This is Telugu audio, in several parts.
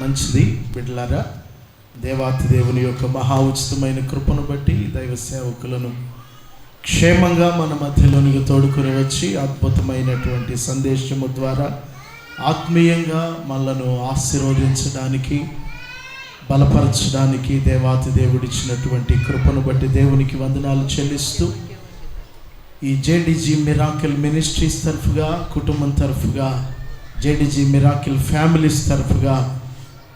మంచిది బిడ్డలారా దేవాతి దేవుని యొక్క మహా ఉచితమైన కృపను బట్టి దైవ సేవకులను క్షేమంగా మన మధ్యలోనికి తోడుకుని వచ్చి అద్భుతమైనటువంటి సందేశము ద్వారా ఆత్మీయంగా మనలను ఆశీర్వదించడానికి బలపరచడానికి దేవాతి దేవుడిచ్చినటువంటి కృపను బట్టి దేవునికి వందనాలు చెల్లిస్తూ ఈ జేడీజీ మిరాకిల్ మినిస్ట్రీస్ తరఫుగా కుటుంబం తరఫుగా జేడిజీ మిరాకిల్ ఫ్యామిలీస్ తరఫుగా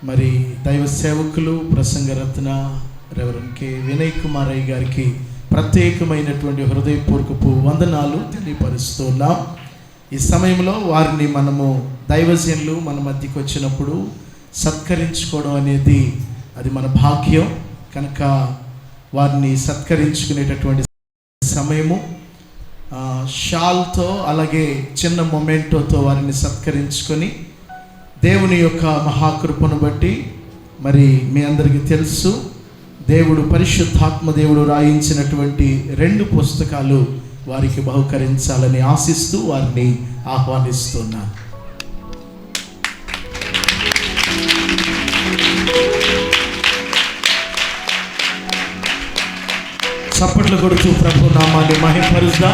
మరి దైవ సేవకులు ప్రసంగరత్న రెవరెండ్ కె వినయ్ కుమార్ అయ్య గారికి ప్రత్యేకమైనటువంటి హృదయపూర్వకపు వందనాలు తెలియపరుస్తున్నాం. ఈ సమయంలో వారిని మనము దైవజనులు మన మధ్యకి వచ్చినప్పుడు సత్కరించుకోవడం అనేది అది మన భాగ్యం. కనుక వారిని సత్కరించుకునేటటువంటి సమయము షాల్తో అలాగే చిన్న మొమెంటోతో వారిని సత్కరించుకొని దేవుని యొక్క మహాకృపను బట్టి మరి మీ అందరికీ తెలుసు దేవుడు పరిశుద్ధాత్మ దేవుడు రాయించినటువంటి రెండు పుస్తకాలు వారికి బహుకరించాలని ఆశిస్తూ వారిని ఆహ్వానిస్తున్నాను చప్పట్లు కొడుతూ ప్రభు నామాన్ని మహింపరుస్తా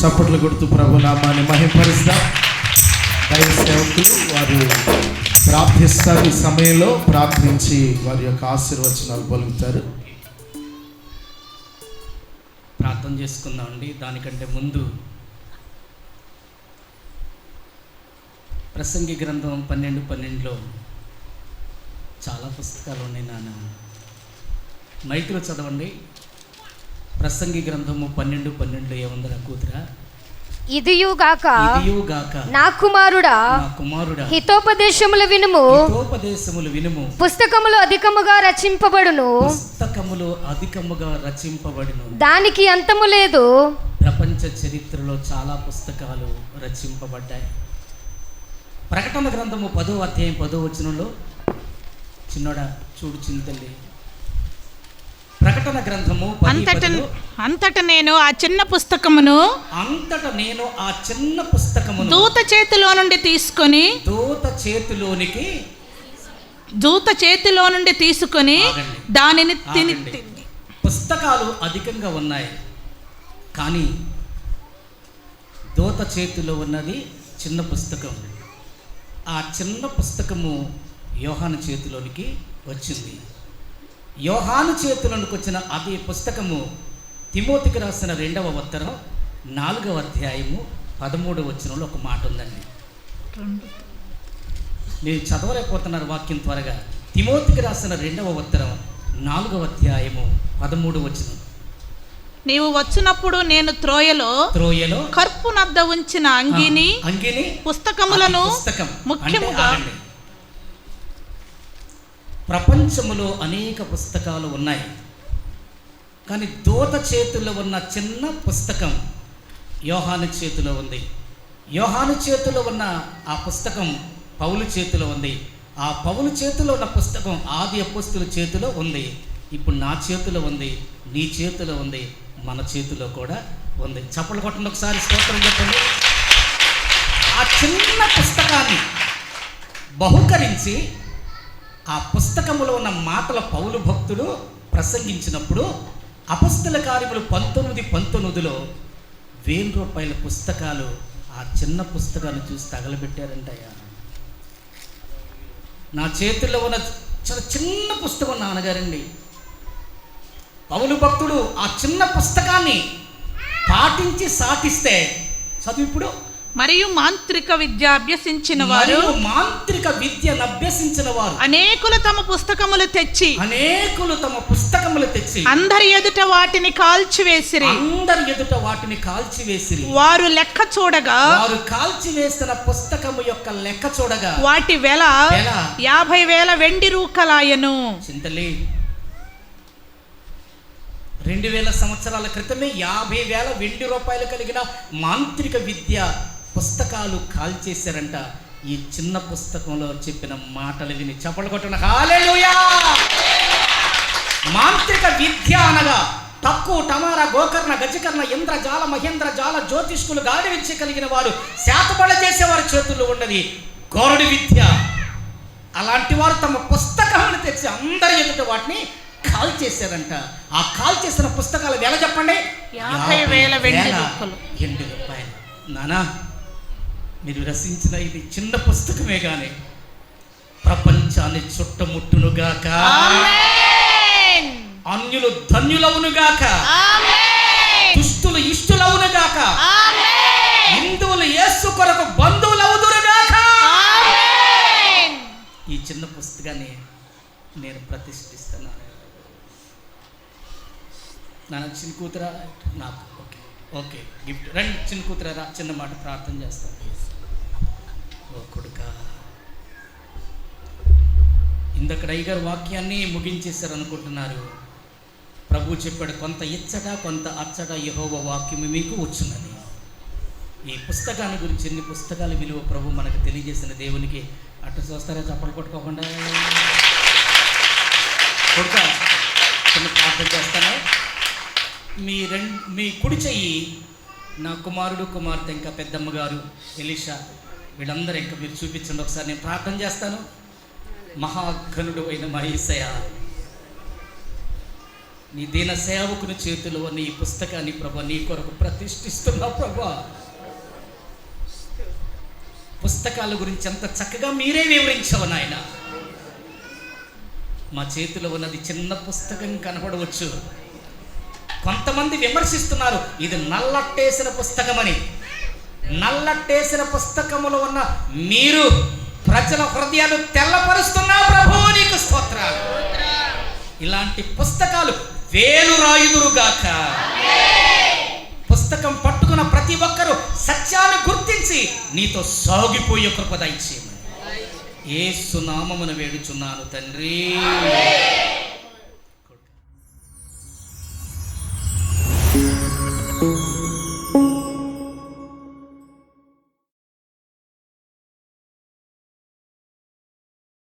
చప్పట్లు కొడుతూ ప్రభు నామాన్ని మహింపరుస్తా దైవ సేవకులు వారు ప్రార్థిస్తారు ఈ సమయంలో ప్రార్థించి వారి యొక్క ఆశీర్వచనాలు పలుకుతారు ప్రార్థన చేసుకుందామండి దానికంటే ముందు ప్రసంగి గ్రంథం పన్నెండు పన్నెండులో చాలా పుస్తకాలు ఉన్నాయి నాన్న. మైక్లో చదవండి. ప్రసంగి గ్రంథము పన్నెండు పన్నెండులో ఏముందిరా కూతురా? ఇదియుగాక నా కుమారుడా. నా కుమారుడా. హితోపదేశములు వినుము. హితోపదేశములు వినుము. పుస్తకములు అధికముగా రచింపబడును. పుస్తకములు అధికముగా రచింపబడిను. దానికి అంతము లేదు. ప్రపంచ చరిత్రలో చాలా పుస్తకాలు రచింపబడ్డాయి. ప్రకటన గ్రంథము పదో అధ్యాయం పదో వచనంలో చిన్నోడా చూడు చిన్న తల్లి ప్రకటన గ్రంథము అంతట అంతట నేను ఆ చిన్న పుస్తకమును అంతట నేను ఆ చిన్న పుస్తకమును దూత చేతిలో నుండి తీసుకొని దూత చేతిలోనికి దూత చేతిలో నుండి తీసుకొని. దానిని. తిని పుస్తకాలు అధికంగా ఉన్నాయి కానీ దూత చేతిలో ఉన్నది చిన్న పుస్తకం ఆ చిన్న పుస్తకము యోహాను చేతిలోనికి వచ్చింది యోహాను చేతిలోనికి వచ్చిన అదే పుస్తకము తిమోతికి రాసిన రెండవ ఉత్తరం నాలుగవ అధ్యాయము పదమూడవ వచనంలో ఒక మాట ఉందండి. నేను చదవలేకపోతున్నారు వాక్యం త్వరగా. తిమోతికి రాసిన రెండవ ఉత్తరం నాలుగవ అధ్యాయము పదమూడు వచనం. నీవు వచ్చినప్పుడు నేను త్రోయలో త్రోయలో కర్పు నద్ద ఉంచిన అంగిని అంగిని పుస్తకములను పుస్తకం. ముఖ్యముగా ప్రపంచంలో అనేక పుస్తకాలు ఉన్నాయి. కానీ దూత చేతిలో ఉన్న చిన్న పుస్తకం యోహాను చేతిలో ఉంది. యోహాను చేతిలో ఉన్న ఆ పుస్తకం పౌలు చేతిలో ఉంది. ఆ పౌలు చేతిలో ఉన్న పుస్తకం ఆది అపుస్తుల చేతిలో ఉంది. ఇప్పుడు నా చేతిలో ఉంది నీ చేతిలో ఉంది మన చేతిలో కూడా ఉంది. చప్పలు కొట్టండి ఒకసారి స్తోత్రం చెప్పండి. ఆ చిన్న పుస్తకాన్ని బహుకరించి ఆ పుస్తకంలో ఉన్న మాటల పౌలు భక్తుడు ప్రసంగించినప్పుడు అపస్తుల కార్యములు పంతొమ్మిది పంతొమ్మిదిలో వేల రూపాయల పుస్తకాలు ఆ చిన్న పుస్తకాన్ని చూసి తగలబెట్టారంటయ్యా. నా చేతుల్లో ఉన్న చాలా చిన్న పుస్తకం నాన్నగారండి. పౌలు భక్తుడు ఆ చిన్న పుస్తకాన్ని పాటించి సాటిస్తే చదువు ఇప్పుడు మరియు మాంత్రిక విద్య అభ్యసించిన వారు మాంత్రిక విద్యను అభ్యసించిన వారు అనేకులు తమ పుస్తకములు తెచ్చి అనేకులు తమ పుస్తకములు తెచ్చి అందరి ఎదుట వాటిని కాల్చివేసిరి. అందరి ఎదుట వాటిని కాల్చివేసిరి. వారు లెక్క చూడగా వారు కాల్చివేసిన పుస్తకము యొక్క లెక్క చూడగా వాటి వెల వెల. యాభై వేల వెండి రూకలాయను. చింతలే రెండు వేల సంవత్సరాల క్రితమే యాభై వేల వెండి రూపాయలు కలిగిన మాంత్రిక విద్య పుస్తకాలు కాల్చేశారంట. ఈ చిన్న పుస్తకంలో చెప్పిన మాటలు విని చప్పలు కొట్టిన హాలేలుయా! మాంత్రిక విద్య అనగా తక్కువ టమారా గోకర్ణ గజకర్ణ ఇంద్ర జాల మహేంద్ర జాల జ్యోతిష్కులు గాడి విద్య కలిగిన వారు శాతపడ చేసేవారి చేతుల్లో ఉన్నది గోరడి విద్య. అలాంటి వారు తమ పుస్తకాలను తెచ్చి అందరి ఎదుట వాటిని కాల్ చేశారంట ఆ కాల్ చేసిన పుస్తకాలు వెల చెప్పండి? యాభై వేల. వెండి రూపాయలు. నానా మీరు రచించిన ఇది చిన్న పుస్తకమే కానీ ప్రపంచాన్ని చుట్టముట్టునుగాక. అన్యులు ధన్యులవునుగాక. దుష్టులు ఇష్టులవునుగాక. హిందువులు యేసు కొరకు బంధువులవుదురుగాక. ఈ చిన్న పుస్తకాన్ని నేను ప్రతిష్ఠిస్తున్నాను. నా చిన్న కూతురా? నాకు. ఓకే. ఓకే. గిఫ్ట్. రండి చిన్న కూతురా చిన్న మాట ప్రార్థన చేస్తాను. ఇందక్కడ అయ్యగారు వాక్యాన్ని ముగించేశారు అనుకుంటున్నారు ప్రభు చెప్పాడు కొంత ఇచ్చట కొంత అచ్చట యహోవ వాక్యం మీకు వచ్చిందని ఈ పుస్తకాన్ని గురించి ఎన్ని పుస్తకాల విలువ ప్రభు మనకు తెలియజేసిన దేవునికి అట్ట చూస్తారా? చప్పలు కొట్టుకోకుండా. కొడుతా. చిన్న ప్రార్థన చేస్తాను. మీ రెండు మీ కుడి చెయ్యి నా కుమారుడు కుమార్తె ఇంకా పెద్దమ్మ గారు ఎలిషా వీళ్ళందరూ ఇంకా మీరు చూపించండి. ఒకసారి నేను ప్రార్థన చేస్తాను. మహాఘనుడు అయిన మహేశయ నీ దీన సేవకుని చేతిలో నీ ఈ పుస్తకాన్ని ప్రభా నీ కొరకు ప్రతిష్ఠిస్తున్నా ప్రభా. పుస్తకాల గురించి అంత చక్కగా మీరే వివరించవు నాయన. మా చేతిలో ఉన్నది చిన్న పుస్తకం కనపడవచ్చు. కొంతమంది విమర్శిస్తున్నారు ఇది నల్లట్టేసిన పుస్తకమని. నల్లట్టేసిన పుస్తకములో ఉన్న మీరు ప్రజల హృదయాలు తెల్లపరుస్తున్నా ప్రభు నీకు స్తోత్రాలు. ఇలాంటి పుస్తకాలు వేలు రాయుదురుగాక పుస్తకం పట్టుకున్న ప్రతి ఒక్కరూ సత్యాన్ని గుర్తించి నీతో సాగిపోయే కృపద దయచేయమని. ఏ సునామమును వేడుచున్నాను తండ్రి.